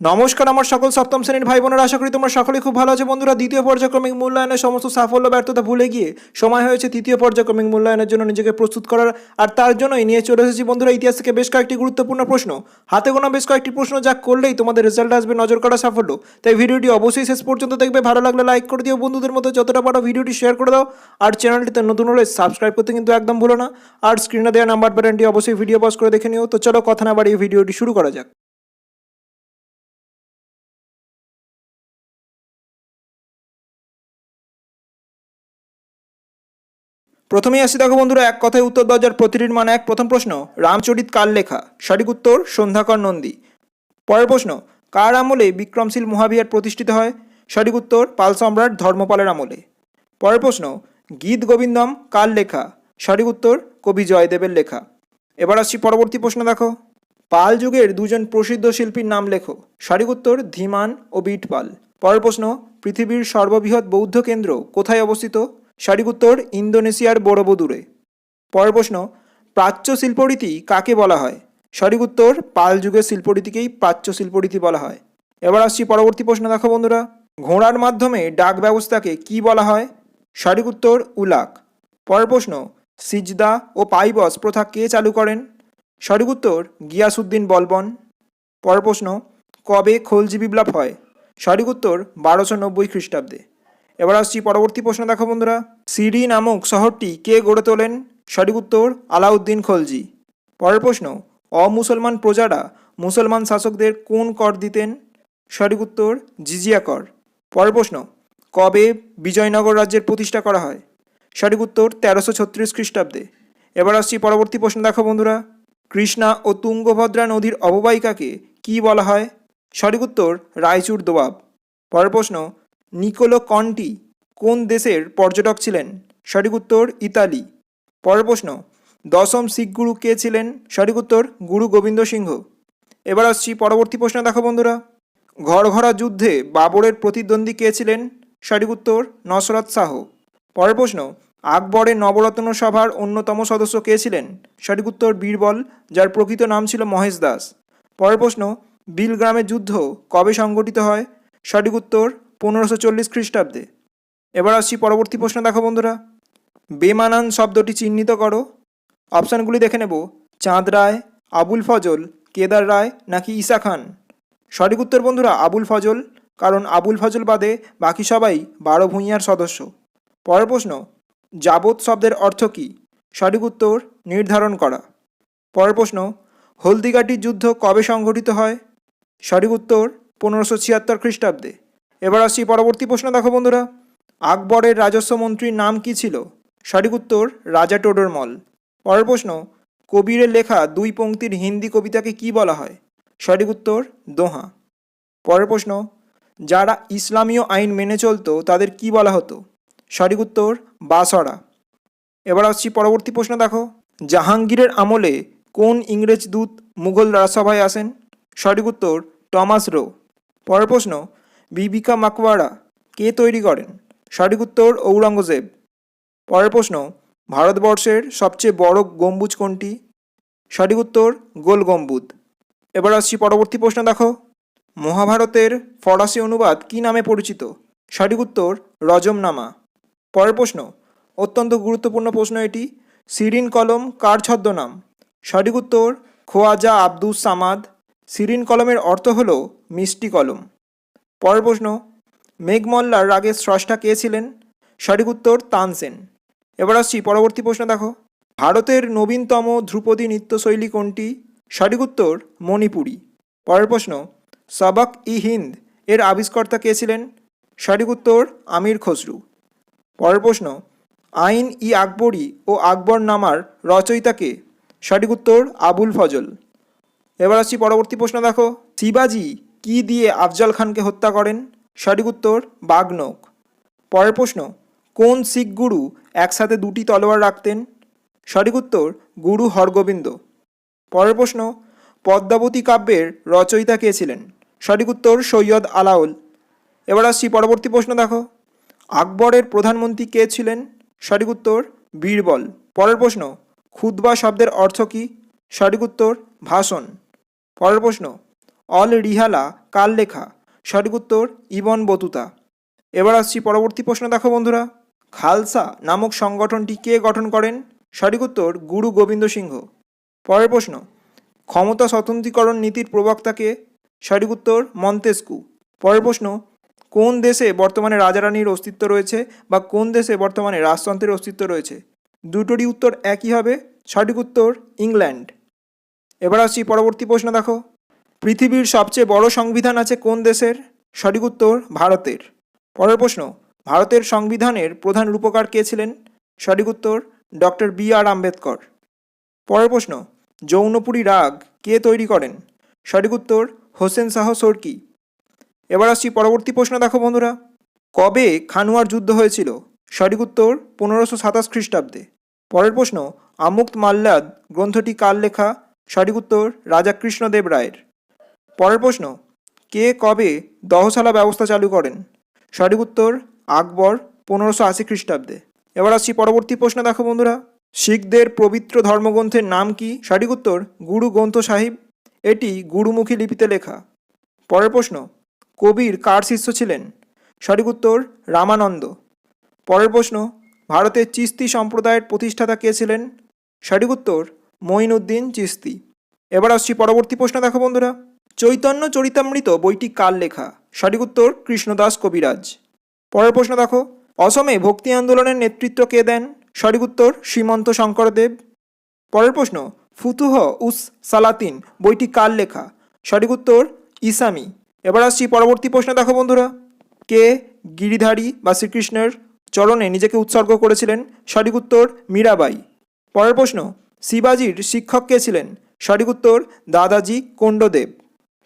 নমস্কার, আমার সকল সপ্তম শ্রেণির ভাই বোনেরা আশা করি তোমরা সকলে খুব ভালো আছো। বন্ধুরা, দ্বিতীয় পর্যায়ক্রমিক মূল্যায়নের সমস্ত সাফল্য, ব্যর্থতা ভুলে গিয়ে সময় হয়েছে তৃতীয় পর্যায়ক্রমিক মূল্যায়নের জন্য নিজেকে প্রস্তুত করার, আর তার জন্যই নিয়ে চলে এসেছি বন্ধুরা ইতিহাস থেকে বেশ কয়েকটি গুরুত্বপূর্ণ প্রশ্ন। হাতে গোনা বেশ কয়েকটি প্রশ্ন, যা করলেই তোমাদের রেজাল্ট আসবে নজর করা সাফল্য। তাই ভিডিওটি অবশ্যই শেষ পর্যন্ত দেখবে, ভালো লাগলে লাইক করে দিও। বন্ধুদের মধ্যে যতটা পারো ভিডিওটি শেয়ার করে দাও। আর চ্যানেলটিতে নতুন হলে সাবস্ক্রাইব করতে কিন্তু একদম ভুলো না। আর স্ক্রিনে দেওয়া নাম্বার বাটনটি অবশ্যই ভিডিও পজ করে দেখে নিও। তো চলো কথা না বাড়িয়ে ভিডিওটি শুরু করা যাক। প্রথমেই আসি দেখো বন্ধুরা, এক কথায় উত্তর যার প্রতিটির মানে এক। প্রথম প্রশ্ন, রামচরিত কার লেখা? সঠিক উত্তর, সন্ধ্যাকর নন্দী। পরের প্রশ্ন, কার আমলে বিক্রমশীল মহাবিহার প্রতিষ্ঠিত হয়? সঠিক উত্তর, পাল সম্রাট ধর্মপালের আমলে। পরের প্রশ্ন, গীত গোবিন্দম কার লেখা? সঠিক উত্তর, কবি জয়দেবের লেখা। এবার আসছি পরবর্তী প্রশ্ন দেখো। পাল যুগের দুজন প্রসিদ্ধ শিল্পীর নাম লেখো। সঠিক উত্তর, ধীমান ও বিট পাল পরের প্রশ্ন, পৃথিবীর সর্ববৃহৎ বৌদ্ধ কেন্দ্র কোথায় অবস্থিত? সঠিক উত্তর ইন্দোনেশিয়ার বড়বদূরে পরের প্রশ্ন, প্রাচ্য শিল্পরীতি কাকে বলা হয়? সঠিক উত্তর পাল যুগের শিল্পরীতিকেই প্রাচ্য শিল্পরীতি বলা হয়। এবার আসছি পরবর্তী প্রশ্ন দেখো বন্ধুরা। ঘোড়ার মাধ্যমে ডাক ব্যবস্থাকে কি বলা হয়? সঠিক উত্তর উলাক। পরের প্রশ্ন, সিজদা ও পাইবস প্রথা কে চালু করেন? সঠিক উত্তর গিয়াসুদ্দিন বলবন। পরের প্রশ্ন, কবে খলজি বিপ্লব হয়? সঠিক উত্তর বারোশো নব্বই খ্রিস্টাব্দে। এবার আসছি পরবর্তী প্রশ্ন দেখো বন্ধুরা। সিরি নামক শহরটি কে গড়ে তোলেন? সঠিক উত্তর, আলাউদ্দিন খলজি। পরের প্রশ্ন, অমুসলমান প্রজারা মুসলমান শাসকদের কোন কর দিতেন? সঠিক উত্তর, জিজিয়া কর। পরের প্রশ্ন, কবে বিজয়নগর রাজ্যের প্রতিষ্ঠা করা হয়? সঠিক উত্তর, তেরোশো ছত্রিশ খ্রিস্টাব্দে। এবার আসছি পরবর্তী প্রশ্ন দেখো বন্ধুরা। কৃষ্ণা ও তুঙ্গভদ্রা নদীর অববাহিকাকে কি বলা হয়? সঠিক উত্তর, রায়চুর দোয়াব পরের প্রশ্ন নিকোলো কন্টি কোন দেশের পর্যটক ছিলেন? সঠিক উত্তর, ইতালি। পরের প্রশ্ন, দশম শিখ গুরু কে ছিলেন? সঠিক উত্তর, গুরু গোবিন্দ সিংহ। এবার আসছি পরবর্তী প্রশ্ন দেখো বন্ধুরা। ঘরঘরা যুদ্ধে বাবরের প্রতিদ্বন্দ্বী কে ছিলেন? সঠিক উত্তর, নসরত শাহ। পরের প্রশ্ন আকবরের নবরত্ন সভার অন্যতম সদস্য কে ছিলেন? সঠিক উত্তর, বীরবল, যার প্রকৃত নাম ছিল মহেশ দাস। পরের প্রশ্ন বিলগ্রামের যুদ্ধ কবে সংগঠিত হয়? সঠিক উত্তর পনেরোশো চল্লিশ খ্রিস্টাব্দে। এবার আসছি পরবর্তী প্রশ্ন দেখো বন্ধুরা। বেমানান শব্দটি চিহ্নিত করো। অপশানগুলি দেখে নেব। চাঁদ রায়, আবুল ফজল, কেদার রায় নাকি ঈসা খান? সঠিক উত্তর বন্ধুরা, আবুল ফজল। কারণ আবুল ফজল বাদে বাকি সবাই বারো ভূঁইয়ার সদস্য। পরের প্রশ্ন, যাবৎ শব্দের অর্থ কী? সঠিক উত্তর, নির্ধারণ করা। পরের প্রশ্ন হলদিঘাটির যুদ্ধ কবে সংঘটিত হয়? সঠিক উত্তর, পনেরোশো ছিয়াত্তর খ্রিস্টাব্দে। এবার আসছি পরবর্তী প্রশ্ন দেখো বন্ধুরা। আকবরের রাজস্ব মন্ত্রীর নাম কি ছিল? সঠিক উত্তর, রাজা টোডরমল পরের প্রশ্ন, কবিরের লেখা দুই পংক্তির হিন্দি কবিতাকে কি বলা হয়? সঠিক উত্তর, দোহা। পরের প্রশ্ন, যারা ইসলামীয় আইন মেনে চলতো, তাদের কি বলা হতো? সঠিক উত্তর বাসরা এবার আসছি পরবর্তী প্রশ্ন দেখো। জাহাঙ্গীরের আমলে কোন ইংরেজ দূত মুঘল রাজসভায় আসেন? সঠিক উত্তর, টমাস রো। পরের প্রশ্ন বিবিকা মাকওয়ারা কে তৈরি করেন? সঠিক উত্তর ঔরঙ্গজেব। পরের প্রশ্ন, ভারতবর্ষের সবচেয়ে বড় গম্বুজ কোনটি? সঠিক উত্তর, গোল গম্বুজ। এবার আসছি পরবর্তী প্রশ্ন দেখো। মহাভারতের ফরাসি অনুবাদ কি নামে পরিচিত? সঠিক উত্তর, রজমনামা। পরের প্রশ্ন, অত্যন্ত গুরুত্বপূর্ণ প্রশ্ন এটি। সিরিন কলম কার ছদ্মনাম? সঠিক উত্তর, খোয়াজা আব্দুস সামাদ। সিরিন কলমের অর্থ হল মিষ্টি কলম। পরের প্রশ্ন মেঘমল্লার রাগের স্রষ্টা কে ছিলেন? সঠিক উত্তর তানসেন এবার আসছি পরবর্তী প্রশ্ন, দেখো। ভারতের নবীনতম ধ্রুপদী নৃত্যশৈলী কোনটি? সঠিক উত্তর মণিপুরী। পরের প্রশ্ন, সবক ই হিন্দ এর আবিষ্কর্তা কে ছিলেন? সঠিক উত্তর আমির খসরু। পরের প্রশ্ন, আইন ই আকবরী ও আকবর নামার রচয়িতাকে সঠিক উত্তর আবুল ফজল। এবার আসছি পরবর্তী প্রশ্ন, দেখো। শিবাজি কি দিয়ে আফজাল খানকে হত্যা করেন? সঠিক উত্তর, বাগনক। পরের প্রশ্ন, কোন শিখ গুরু একসাথে দুটি তলোয়ার রাখতেন? সঠিক উত্তর, গুরু হরগোবিন্দ। পরের প্রশ্ন, পদ্মাবতী কাব্যের রচয়িতা কে ছিলেন? সঠিক উত্তর, সৈয়দ আলাউল। এবার আসছি পরবর্তী প্রশ্ন দেখো। আকবরের প্রধানমন্ত্রী কে ছিলেন? সঠিক উত্তর, বীরবল। পরের প্রশ্ন খুদবা শব্দের অর্থ কী? সঠিক উত্তর, ভাষণ। পরের প্রশ্ন অল রিহালা কার লেখা? সঠিক উত্তর ইবন বতুতা। এবার আসছি পরবর্তী প্রশ্ন দেখো বন্ধুরা। খালসা নামক সংগঠনটি কে গঠন করেন? সঠিক উত্তর গুরু গোবিন্দ সিংহ। পরের প্রশ্ন, ক্ষমতা স্বতন্ত্রীকরণ নীতির প্রবক্তাকে সঠিক উত্তর মন্তেস্কু পরের প্রশ্ন, কোন দেশে বর্তমানে রাজারানীর অস্তিত্ব রয়েছে বা কোন দেশে বর্তমানে রাজতন্ত্রের অস্তিত্ব রয়েছে? দুটোরই উত্তর একই হবে সঠিক উত্তর ইংল্যান্ড। এবার আসছি পরবর্তী প্রশ্ন দেখো। পৃথিবীর সবচেয়ে বড় সংবিধান আছে কোন দেশের? সঠিক উত্তর, ভারতের। পরের প্রশ্ন, ভারতের সংবিধানের প্রধান রূপকার কে ছিলেন? সঠিক উত্তর, ডক্টর বি আর আম্বেদকর। পরের প্রশ্ন, যৌনপুরী রাগ কে তৈরি করেন? সঠিক উত্তর, হোসেন শাহ সোরকি। এবার আসছি পরবর্তী প্রশ্ন দেখো বন্ধুরা। কবে খানুয়ার যুদ্ধ হয়েছিল? সঠিক উত্তর, পনেরোশো সাতাশ খ্রিস্টাব্দে। পরের প্রশ্ন, আমুক্ত মাল্লাদ গ্রন্থটি কার লেখা? সঠিক উত্তর, রাজা কৃষ্ণদেব রায়ের। পরের প্রশ্ন, কে কবে দহশালা ব্যবস্থা চালু করেন? সঠিক উত্তর, আকবর, পনেরোশো আশি খ্রিস্টাব্দে। এবার আসছি পরবর্তী প্রশ্ন, দেখো বন্ধুরা। শিখদের পবিত্র ধর্মগ্রন্থের নাম কি? সঠিক উত্তর, গুরু গ্রন্থ সাহিব। এটি গুরুমুখী লিপিতে লেখা। পরের প্রশ্ন, কবির কার শিষ্য ছিলেন? সঠিক উত্তর, রামানন্দ। পরের প্রশ্ন, ভারতের চিস্তি সম্প্রদায়ের প্রতিষ্ঠাতা কে ছিলেন? সঠিক উত্তর, মঈনুদ্দিন চিস্তি। এবার আসছি পরবর্তী প্রশ্ন, দেখো বন্ধুরা। চৈতন্য চরিতামৃত বইটি কার লেখা? সঠিক উত্তর কৃষ্ণদাস কবিরাজ। পরের প্রশ্ন দেখো। অসমে ভক্তি আন্দোলনের নেতৃত্ব কে দেন? সঠিক উত্তর শ্রীমন্ত শঙ্করদেব। পরের প্রশ্ন, ফুতুহ উস সালাতিন বইটি কার লেখা? সঠিক উত্তর ইসামি। এবার আসছি পরবর্তী প্রশ্ন দেখো বন্ধুরা। কে গিরিধারী বা শ্রীকৃষ্ণের চরণে নিজেকে উৎসর্গ করেছিলেন? সঠিক উত্তর মীরাবাই। পরের প্রশ্ন, শিবাজির শিক্ষক কে ছিলেন? সঠিক উত্তর দাদাজি কোণ্ডদেব।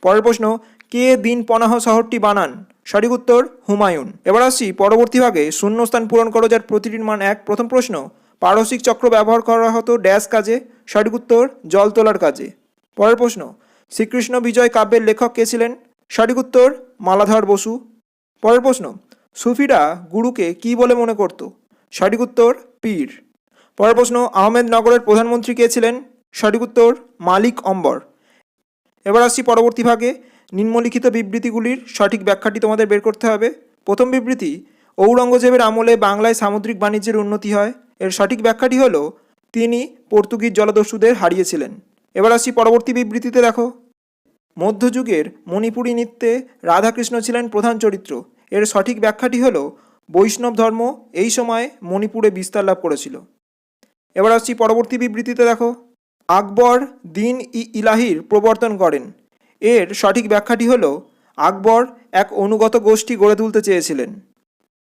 পরের প্রশ্ন, কে দিন পনাহ শহরটি বানান? সঠিক উত্তর, হুমায়ুন। এবার আসছি পরবর্তী ভাগে, শূন্যস্থান পূরণ করো যার প্রতিটির মান এক। প্রথম প্রশ্ন, পারসিক চক্র ব্যবহার করা হতো ড্যাশ কাজে? সঠিক উত্তর, জল তোলার কাজে। পরের প্রশ্ন, শ্রীকৃষ্ণ বিজয় কাব্যের লেখক কে ছিলেন? সঠিক উত্তর, মালাধর বসু। পরের প্রশ্ন, সুফিরা গুরুকে কি বলে মনে করত? সঠিক উত্তর, পীর। পরের প্রশ্ন, আহমেদনগরের প্রধানমন্ত্রী কে ছিলেন? সঠিক উত্তর, মালিক অম্বর। এবার আসছি পরবর্তী ভাগে। নিম্নলিখিত বিবৃতিগুলির সঠিক ব্যাখ্যাটি তোমাদের বের করতে হবে। প্রথম বিবৃতি, ঔরঙ্গজেবের আমলে বাংলায় সামুদ্রিক বাণিজ্যের উন্নতি হয়। এর সঠিক ব্যাখ্যাটি হল, তিনি পর্তুগিজ জলদস্যুদের হারিয়েছিলেন। এবার আসছি পরবর্তী বিবৃতিতে দেখো। মধ্যযুগের মণিপুরী নৃত্যে রাধাকৃষ্ণ ছিলেন প্রধান চরিত্র। এর সঠিক ব্যাখ্যাটি হল, বৈষ্ণব ধর্ম এই সময় মণিপুরে বিস্তার লাভ করেছিল। এবার আসছি পরবর্তী বিবৃতিতে দেখো। আকবর দিন ই ইলাহির প্রবর্তন করেন। এর সঠিক ব্যাখ্যাটি হল, আকবর এক অনুগত গোষ্ঠী গড়ে তুলতে চেয়েছিলেন।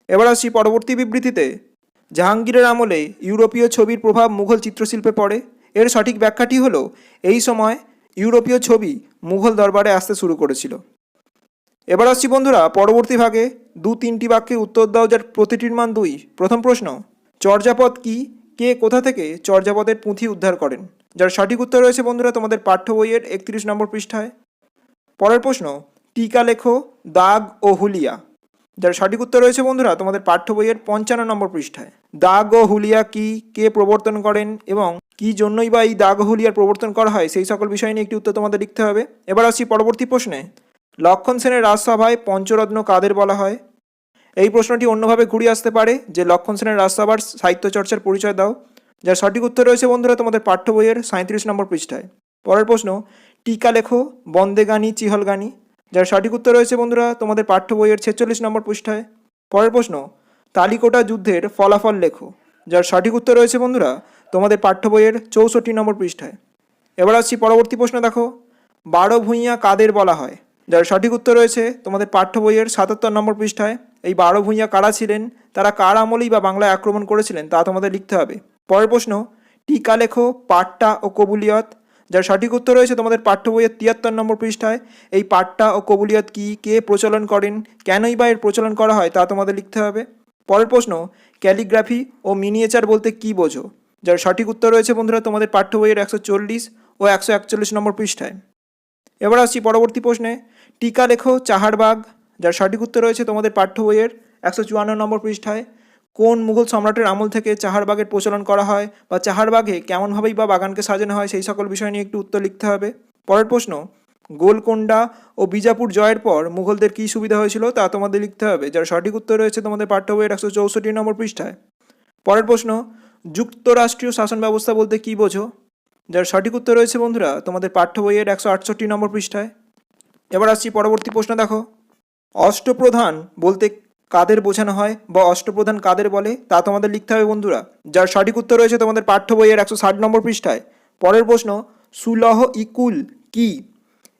এবার আসছি পরবর্তী বিবৃতিতে। জাহাঙ্গীরের আমলে ইউরোপীয় ছবির প্রভাব মুঘল চিত্রশিল্পে পড়ে। এর সঠিক ব্যাখ্যাটি হল, এই সময় ইউরোপীয় ছবি মুঘল দরবারে আসতে শুরু করেছিল। এবার আসছি বন্ধুরা, পরবর্তী ভাগে দু তিনটি বাক্যে উত্তর দাও যার প্রতিটির মান দুই। প্রথম প্রশ্ন, চর্যাপদ কি? কে কোথা থেকে চর্যাপদের পুঁথি উদ্ধার করেন? যার সঠিক উত্তর রয়েছে বন্ধুরা তোমাদের পাঠ্য বইয়ের একত্রিশ নম্বর পৃষ্ঠায়। পরের প্রশ্ন, টিকা লেখো দাগ ও হুলিয়া। যার সঠিক উত্তর রয়েছে বন্ধুরা তোমাদের পাঠ্য বইয়ের পঞ্চান্ন নম্বর পৃষ্ঠায়। দাগ ও হুলিয়া কি, কে প্রবর্তন করেন এবং কি জন্যই বা এই দাগ হুলিয়ার প্রবর্তন করা হয় সেই সকল বিষয় নিয়ে একটি উত্তর তোমাদের লিখতে হবে। এবার আসছি পরবর্তী প্রশ্নে, লক্ষণ সেনের রাজসভায় পঞ্চরত্ন কাদের বলা হয়? এই প্রশ্নটি অন্যভাবে ঘুরিয়ে আসতে পারে যে লক্ষণ সেনের রাজসভার সাহিত্য চর্চার পরিচয় দাও। যার সঠিক উত্তর রয়েছে বন্ধুরা তোমাদের পাঠ্য বইয়ের সাঁত্রিশ নম্বর পৃষ্ঠায়। পরের প্রশ্ন, টিকা লেখো, বন্দে গানি, চিহল গানি। যার সঠিক উত্তর রয়েছে বন্ধুরা তোমাদের পাঠ্য বইয়ের ছেচল্লিশ নম্বর পৃষ্ঠায়। পরের প্রশ্ন, তালিকোটা যুদ্ধের ফলাফল লেখো। যার সঠিক উত্তর রয়েছে বন্ধুরা তোমাদের পাঠ্য বইয়ের চৌষট্টি নম্বর পৃষ্ঠায়। এবার আসছি পরবর্তী প্রশ্ন দেখো। বারো ভূঁইয়া কাদের বলা হয়? যার সঠিক উত্তর রয়েছে তোমাদের পাঠ্য বইয়ের সাতাত্তর নম্বর পৃষ্ঠায়। এই বারো ভূঁইয়া কারা ছিলেন? তারা কার আমলেই বা বাংলায় আক্রমণ করেছিলেন তা তোমাদের লিখতে হবে। পরের প্রশ্ন, টিকা লেখো পাট্টা ও কবুলিয়ত। যার সঠিক উত্তর রয়েছে তোমাদের পাঠ্য বইয়ের তিয়াত্তর নম্বর পৃষ্ঠায়। এই পাট্টা ও কবুলিয়ত কি, কে প্রচলন করেন, কেনই বা এর প্রচলন করা হয় তা তোমাদের লিখতে হবে। পরের প্রশ্ন, ক্যালিগ্রাফি ও মিনিয়েচার বলতে কি বোঝো? যার সঠিক উত্তর রয়েছে বন্ধুরা তোমাদের পাঠ্য বইয়ের একশো চল্লিশ ও একশো একচল্লিশ নম্বর পৃষ্ঠায়। এবার আসছি পরবর্তী প্রশ্নে, টিকা লেখো চাহারবাগ যার সঠিক উত্তর রয়েছে তোমাদের পাঠ্য বইয়ের একশো চুয়ান্ন নম্বর পৃষ্ঠায়। কোন মুঘল সম্রাটের আমল থেকে চাহারবাগের প্রচলন করা হয় বা চাহারবাগে কেমনভাবেই বা বাগানকে সাজানো হয় সেই সকল বিষয় নিয়ে একটু উত্তর লিখতে হবে। পরের প্রশ্ন, গোলকোন্ডা ও বিজাপুর জয়ের পর মুঘলদের কী সুবিধা হয়েছিল তা তোমাদের লিখতে হবে, যার সঠিক উত্তর রয়েছে তোমাদের পাঠ্য বইয়ের একশো চৌষট্টি নম্বর পৃষ্ঠায়। পরের প্রশ্ন, যুক্তরাষ্ট্রীয় শাসন ব্যবস্থা বলতে কী বোঝো? যার সঠিক উত্তর রয়েছে বন্ধুরা তোমাদের পাঠ্য বইয়ের একশো আটষট্টি নম্বর পৃষ্ঠায়। এবার আসছি পরবর্তী প্রশ্ন দেখো। অষ্টপ্রধান বলতে কাদের বোঝানো হয় বা অষ্টপ্রধান কাদের বলে, তা তোমাদের লিখতে হবে বন্ধুরা। যার সঠিক উত্তর রয়েছে তোমাদের পাঠ্য বইয়ের একশো ষাট নম্বর পৃষ্ঠায়। পরের প্রশ্ন, সুলহ ইকুল কি?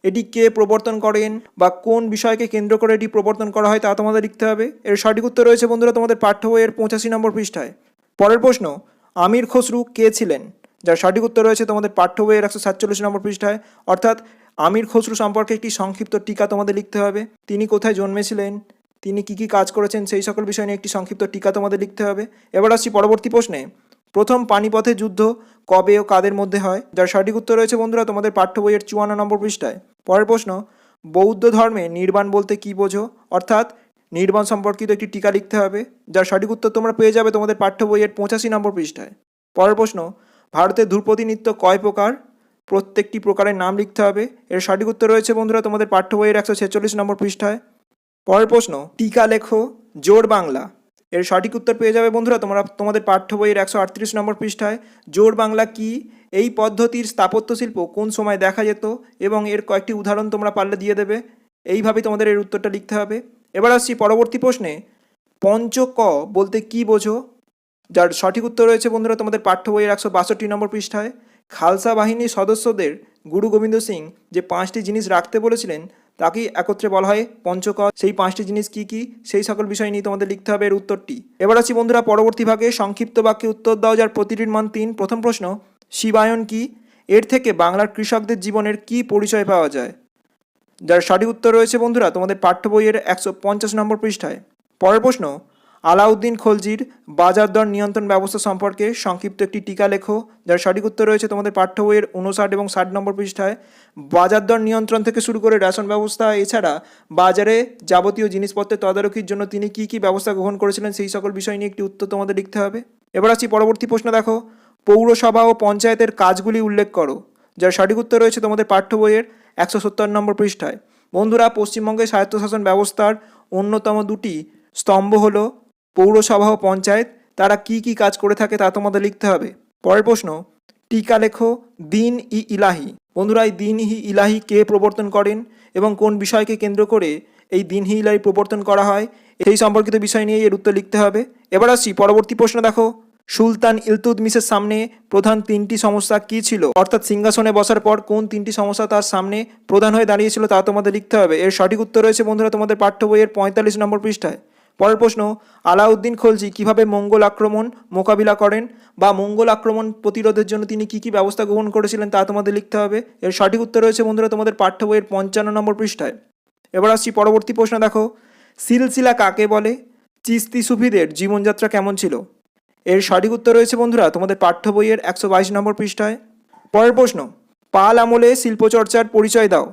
এটি কে প্রবর্তন করেন বা কোন বিষয়কে কেন্দ্র করে এটি প্রবর্তন করা হয় তা তোমাদের লিখতে হবে। এর সঠিক উত্তর রয়েছে বন্ধুরা তোমাদের পাঠ্য বইয়ের পঁচাশি নম্বর পৃষ্ঠায়। পরের প্রশ্ন, আমির খসরু কে ছিলেন? যার সঠিক উত্তর রয়েছে তোমাদের পাঠ্য বইয়ের একশো সাতচল্লিশ নম্বর পৃষ্ঠায়। অর্থাৎ আমির খসরু সম্পর্কে একটি সংক্ষিপ্ত টিকা তোমাদের লিখতে হবে। তিনি কোথায় জন্মেছিলেন? তিনি কি কি কাজ করেছেন সেই সকল বিষয় নিয়ে একটি সংক্ষিপ্ত টিকা তোমাদের লিখতে হবে। এবার আসছি পরবর্তী প্রশ্নে। প্রথম পানিপথে যুদ্ধ কবে ও কাদের মধ্যে হয়? যার সঠিক উত্তর রয়েছে বন্ধুরা তোমাদের পাঠ্য বইয়ের চুয়ান্ন নম্বর পৃষ্ঠায়। পরের প্রশ্ন, বৌদ্ধ ধর্মে নির্বাণ বলতে কী বোঝো? অর্থাৎ নির্বাণ সম্পর্কিত একটি টিকা লিখতে হবে, যার সঠিক উত্তর তোমরা পেয়ে যাবে তোমাদের পাঠ্য বইয়ের পঁচাশি নম্বর পৃষ্ঠায়। পরের প্রশ্ন ভারতের ধ্রুপদী নৃত্য কয় প্রকার? প্রত্যেকটি প্রকারের নাম লিখতে হবে। এর সঠিক উত্তর রয়েছে বন্ধুরা তোমাদের পাঠ্য বইয়ের একশো ছেচল্লিশ নম্বর পৃষ্ঠায়। পরের প্রশ্ন, টিকা লেখো, জোর বাংলা। এর সঠিক উত্তর পেয়ে যাবে বন্ধুরা তোমরা, তোমাদের পাঠ্য বইয়ের একশো আটত্রিশ নম্বর পৃষ্ঠায়। জোর বাংলা কি? এই পদ্ধতির স্থাপত্য শিল্প কোন সময় দেখা যেত? এবং এর কয়েকটি উদাহরণ তোমরা পারলে দিয়ে দেবে। এইভাবেই তোমাদের এর উত্তরটা লিখতে হবে। এবার আসছি পরবর্তী প্রশ্নে, পঞ্চ ক বলতে কি বোঝো? যার সঠিক উত্তর রয়েছে বন্ধুরা তোমাদের পাঠ্য বইয়ের একশো বাষট্টি নম্বর পৃষ্ঠায়। খালসা বাহিনীর সদস্যদের গুরু গোবিন্দ সিং যে পাঁচটি জিনিস রাখতে বলেছিলেন তাকেই একত্রে বলা হয় পঞ্চক সেই পাঁচটি জিনিস কি কি? সেই সকল বিষয় নিয়ে তোমাদের লিখতে হবে এর উত্তরটি। এবার আছি বন্ধুরা পরবর্তী ভাগে সংক্ষিপ্ত বাক্যে উত্তর দাও, যার প্রতিটির মান তিন। প্রথম প্রশ্ন, শিবায়ন কি? এর থেকে বাংলার কৃষকদের জীবনের কি পরিচয় পাওয়া যায়? যার সঠিক উত্তর রয়েছে বন্ধুরা তোমাদের পাঠ্য বইয়ের একশো পঞ্চাশ নম্বর পৃষ্ঠায়। পরের প্রশ্ন আলাউদ্দিন খলজির বাজার দর নিয়ন্ত্রণ ব্যবস্থা সম্পর্কে সংক্ষিপ্ত একটি টিকা লেখো, যার সঠিক উত্তর রয়েছে তোমাদের পাঠ্য বইয়ের উনষাট এবং ষাট নম্বর পৃষ্ঠায়। বাজার দর নিয়ন্ত্রণ থেকে শুরু করে রেশন ব্যবস্থা, এছাড়া বাজারে যাবতীয় জিনিসপত্রের তদারকির জন্য তিনি কী কী ব্যবস্থা গ্রহণ করেছিলেন সেই সকল বিষয় নিয়ে একটি উত্তর তোমাদের লিখতে হবে। এবার আসছি পরবর্তী প্রশ্ন দেখো, পৌরসভা ও পঞ্চায়েতের কাজগুলি উল্লেখ করো, যার সঠিক উত্তর রয়েছে তোমাদের পাঠ্য বইয়ের একশো সত্তর নম্বর পৃষ্ঠায়। বন্ধুরা পশ্চিমবঙ্গের স্বায়ত্তশাসন ব্যবস্থার অন্যতম দুটি স্তম্ভ হলো পৌরসভা ও পঞ্চায়েত, তারা কি কি কাজ করে থাকে তা তোমাদের লিখতে হবে। পরের প্রশ্ন, টিকা লেখো দিন ই ইলাহি। বন্ধুরা, এই দিন হি ইলাহি কে প্রবর্তন করেন এবং কোন বিষয়কে কেন্দ্র করে এই দিন হি ইলাহি প্রবর্তন করা হয়, সেই সম্পর্কিত বিষয় নিয়ে এর উত্তর লিখতে হবে। এবার আসছি পরবর্তী প্রশ্ন দেখো। সুলতান ইলতুদমিসের সামনে প্রধান তিনটি সমস্যা কী ছিল? অর্থাৎ সিংহাসনে বসার পর কোন তিনটি সমস্যা তার সামনে প্রধান হয়ে দাঁড়িয়েছিল তা তোমাদের লিখতে হবে। এর সঠিক উত্তর রয়েছে বন্ধুরা তোমাদের পাঠ্য বইয়ের পঁয়তাল্লিশ নম্বর পৃষ্ঠায়। পরের প্রশ্ন, আলাউদ্দিন খলজি কীভাবে মঙ্গল আক্রমণ মোকাবিলা করেন বা মঙ্গল আক্রমণ প্রতিরোধের জন্য তিনি কী কী ব্যবস্থা গ্রহণ করেছিলেন তা তোমাদের লিখতে হবে। এর সঠিক উত্তর রয়েছে বন্ধুরা তোমাদের পাঠ্য বইয়ের পঞ্চান্ন নম্বর পৃষ্ঠায়। এবার আসছি পরবর্তী প্রশ্ন দেখো, সিলসিলা কাকে বলে? চিস্তি সুফিদের জীবনযাত্রা কেমন ছিল? এর সঠিক উত্তর রয়েছে বন্ধুরা তোমাদের পাঠ্য বইয়ের একশো বাইশ নম্বর পৃষ্ঠায়। পরের প্রশ্ন, পাল আমলে শিল্পচর্চার পরিচয় দাও।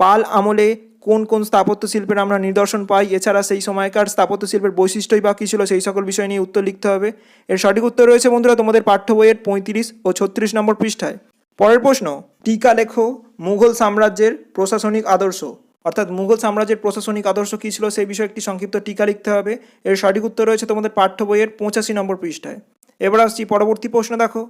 পাল আমলে কোন কোন স্থাপত্য শিল্পের আমরা নিদর্শন পাই, এছাড়া সেই সময়কার স্থাপত্য শিল্পের বৈশিষ্ট্যই বা কী ছিল সেই সকল বিষয় নিয়ে উত্তর লিখতে হবে। এর সঠিক উত্তর রয়েছে বন্ধুরা তোমাদের পাঠ্য বইয়ের পঁয়ত্রিশ ও ছত্রিশ নম্বর পৃষ্ঠায়। পরের প্রশ্ন, টিকা লেখো, মুঘল সাম্রাজ্যের প্রশাসনিক আদর্শ। অর্থাৎ মুঘল সাম্রাজ্যের প্রশাসনিক আদর্শ কী ছিল সেই বিষয়ে একটি সংক্ষিপ্ত টিকা লিখতে হবে। এর সঠিক উত্তর রয়েছে তোমাদের পাঠ্য বইয়ের পঁচাশি নম্বর পৃষ্ঠায়। এবার আসছি পরবর্তী প্রশ্ন, দেখো।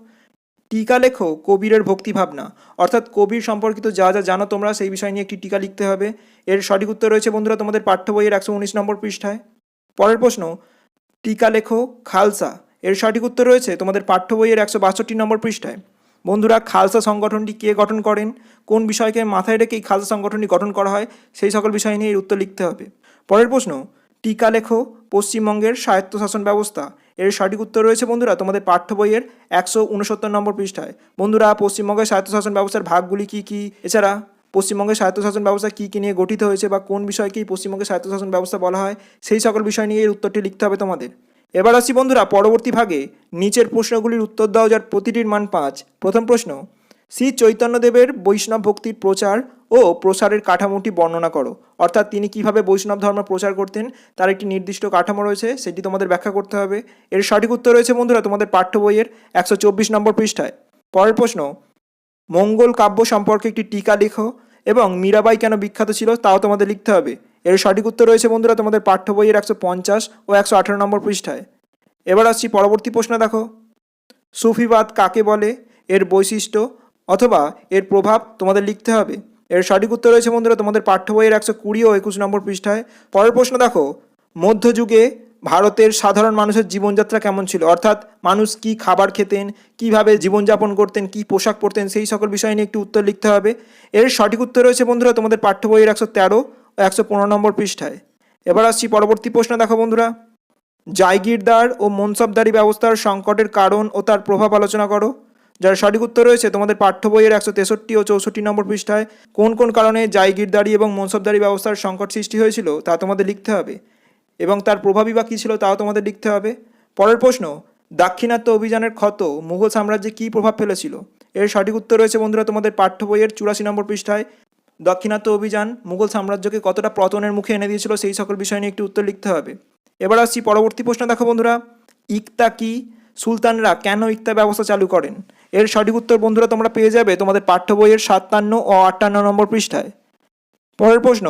টিকা লেখো কবিরের ভক্তিভাবনা। অর্থাৎ কবির সম্পর্কিত যা যা জানো তোমরা, সেই বিষয় নিয়ে একটি টিকা লিখতে হবে। এর সঠিক উত্তর রয়েছে বন্ধুরা তোমাদের পাঠ্য বইয়ের একশো উনিশ নম্বর পৃষ্ঠায়। পরের প্রশ্ন, টিকা লেখো খালসা। এর সঠিক উত্তর রয়েছে তোমাদের পাঠ্য বইয়ের একশো বাষট্টি নম্বর পৃষ্ঠায়। বন্ধুরা, খালসা সংগঠনটি কে গঠন করেন? কোন বিষয়কে মাথায় রেখে এই খালসা সংগঠনটি গঠন করা হয়? সেই সকল বিষয় নিয়ে এর উত্তর লিখতে হবে। পরের প্রশ্ন, টিকা লেখো পশ্চিমবঙ্গের স্বায়ত্তশাসন ব্যবস্থা। এর সঠিক উত্তর রয়েছে বন্ধুরা তোমাদের পাঠ্য বইয়ের একশো উনসত্তর নম্বর পৃষ্ঠায়। বন্ধুরা, পশ্চিমবঙ্গের স্বায়ত্তশাসন ব্যবস্থার ভাগগুলি কী কী? এছাড়া, পশ্চিমবঙ্গের স্বায়ত্তশাসন ব্যবস্থা কী কী নিয়ে গঠিত হয়েছে বা কোন বিষয়কেই পশ্চিমবঙ্গের স্বায়ত্তশাসন ব্যবস্থা বলা হয়, সেই সকল বিষয় নিয়ে এর উত্তরটি লিখতে হবে তোমাদের। এবার আসি বন্ধুরা, পরবর্তী ভাগে। নিচের প্রশ্নগুলির উত্তর দাও যার প্রতিটির মান পাঁচ। প্রথম প্রশ্ন শ্রী চৈতন্যদেবের বৈষ্ণব ভক্তির প্রচার ও প্রসারের কাঠামোটি বর্ণনা করো। অর্থাৎ তিনি কীভাবে বৈষ্ণব ধর্ম প্রচার করতেন, তার একটি নির্দিষ্ট কাঠামো রয়েছে, সেটি তোমাদের ব্যাখ্যা করতে হবে। এর সঠিক উত্তর রয়েছে বন্ধুরা তোমাদের পাঠ্য বইয়ের একশো চব্বিশ নম্বর পৃষ্ঠায়। পরের প্রশ্ন, মঙ্গল কাব্য সম্পর্কে একটি টিকা লেখো এবং মীরাবাই কেন বিখ্যাত ছিল তাও তোমাদের লিখতে হবে। এর সঠিক উত্তর রয়েছে বন্ধুরা তোমাদের পাঠ্য বইয়ের একশো পঞ্চাশ ও একশো আঠারো নম্বর পৃষ্ঠায়। এবার আসছি পরবর্তী প্রশ্ন দেখো। সুফিবাদ কাকে বলে? এর বৈশিষ্ট্য অথবা এর প্রভাব তোমাদের লিখতে হবে। এর সঠিক উত্তর রয়েছে বন্ধুরা, তোমাদের পাঠ্য বইয়ের একশো কুড়ি ও একুশ নম্বর পৃষ্ঠায়। পরের প্রশ্ন দেখো, মধ্যযুগে ভারতের সাধারণ মানুষের জীবনযাত্রা কেমন ছিল? অর্থাৎ মানুষ কি খাবার খেতেন, কীভাবে জীবনযাপন করতেন, কি পোশাক পরতেন, সেই সকল বিষয় নিয়ে একটি উত্তর লিখতে হবে। এর সঠিক উত্তর রয়েছে বন্ধুরা, তোমাদের পাঠ্য বইয়ের একশো তেরো ও একশো পনেরো নম্বর পৃষ্ঠায়। এবার আসছি পরবর্তী প্রশ্ন দেখো বন্ধুরা। জায়গিরদার ও মনসবদারি ব্যবস্থার সংকটের কারণ ও তার প্রভাব আলোচনা করো। যার সঠিক উত্তর রয়েছে, তোমাদের পাঠ্য বইয়ের একশো তেষট্টি ও চৌষট্টি নম্বর পৃষ্ঠায় কোন কোন কারণে জায়গিরদারি এবং মনসবদারি ব্যবস্থার সংকট সৃষ্টি হয়েছিল তা তোমাদের লিখতে হবে। এবং তার প্রভাবই বা কী ছিল তাও তোমাদের লিখতে হবে। পরের প্রশ্ন, দাক্ষিণাত্য অভিযানের ক্ষত মুঘল সাম্রাজ্যে কী প্রভাব ফেলেছিল? এর সঠিক উত্তর রয়েছে বন্ধুরা তোমাদের পাঠ্য বইয়ের চুরাশি নম্বর পৃষ্ঠায়। দাক্ষিণাত্য অভিযান মুঘল সাম্রাজ্যকে কতটা পতনের মুখে এনে দিয়েছিল সেই সকল বিষয় নিয়ে একটি উত্তর লিখতে হবে। এবার আসছি পরবর্তী প্রশ্ন দেখো বন্ধুরা। ইকতা কি? সুলতানরা কেন ইকতা ব্যবস্থা চালু করেন? এর সঠিক উত্তর, বন্ধুরা, তোমরা পেয়ে যাবে তোমাদের পাঠ্য বইয়ের সাতান্ন ও আটান্ন নম্বর পৃষ্ঠায়। পরের প্রশ্ন,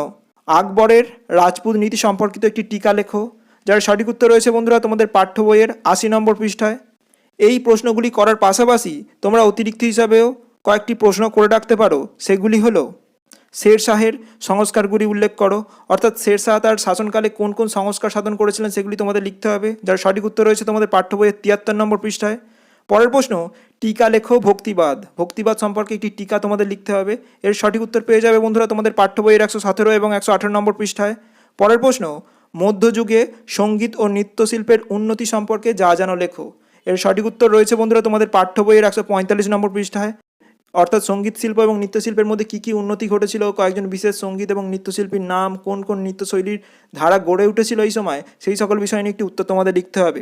আকবরের রাজপুত নীতি সম্পর্কিত একটি টিকা লেখো, যার সঠিক উত্তর রয়েছে, বন্ধুরা, তোমাদের পাঠ্য বইয়ের আশি নম্বর পৃষ্ঠায়। এই প্রশ্নগুলি করার পাশাপাশি তোমরা অতিরিক্ত হিসাবেও কয়েকটি প্রশ্ন করে রাখতে পারো। সেগুলি হলো শের শাহের সংস্কারগুলি উল্লেখ করো। অর্থাৎ শের শাহ তার শাসনকালে কোন কোন সংস্কার সাধন করেছিলেন সেগুলি তোমাদের লিখতে হবে। যার সঠিক উত্তর রয়েছে তোমাদের পাঠ্য বইয়ের তিয়াত্তর নম্বর পৃষ্ঠায়। পরের প্রশ্ন, টিকা লেখো ভক্তিবাদ। ভক্তিবাদ সম্পর্কে একটি টিকা তোমাদের লিখতে হবে। এর সঠিক উত্তর পেয়ে যাবে বন্ধুরা তোমাদের পাঠ্য বইয়ের একশো সতেরো এবং একশো আঠেরো নম্বর পৃষ্ঠায়। পরের প্রশ্ন, মধ্যযুগে সংগীত ও নৃত্যশিল্পের উন্নতি সম্পর্কে যা যেন লেখো। এর সঠিক উত্তর রয়েছে বন্ধুরা তোমাদের পাঠ্য বইয়ের একশো পঁয়তাল্লিশ নম্বর পৃষ্ঠায়। অর্থাৎ সংগীত শিল্প এবং নৃত্যশিল্পের মধ্যে কী কী উন্নতি ঘটেছিল, কয়েকজন বিশেষ সংগীত এবং নৃত্যশিল্পীর নাম কোন কোন নৃত্যশৈলীর ধারা গড়ে উঠেছিল এই সময়, সেই সকল বিষয় নিয়ে একটি উত্তর তোমাদের লিখতে হবে।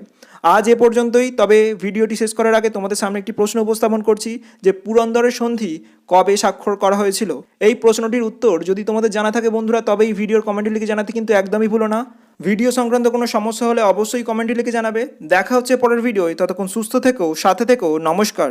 আজ এ পর্যন্তই, তবে ভিডিওটি শেষ করার আগে তোমাদের সামনে একটি প্রশ্ন উপস্থাপন করছি, যে পুরন্দরের সন্ধি কবে স্বাক্ষর করা হয়েছিল? এই প্রশ্নটির উত্তর যদি তোমাদের জানা থাকে বন্ধুরা, তবে এই ভিডিওর কমেন্টে লিখে জানাতে কিন্তু একদমই ভুলো না। ভিডিও সংক্রান্ত কোনো সমস্যা হলে অবশ্যই কমেন্টে লিখে জানাবে। দেখা হচ্ছে পরের ভিডিওয়, ততক্ষণ সুস্থ থেকো, সাথে থেকো, নমস্কার।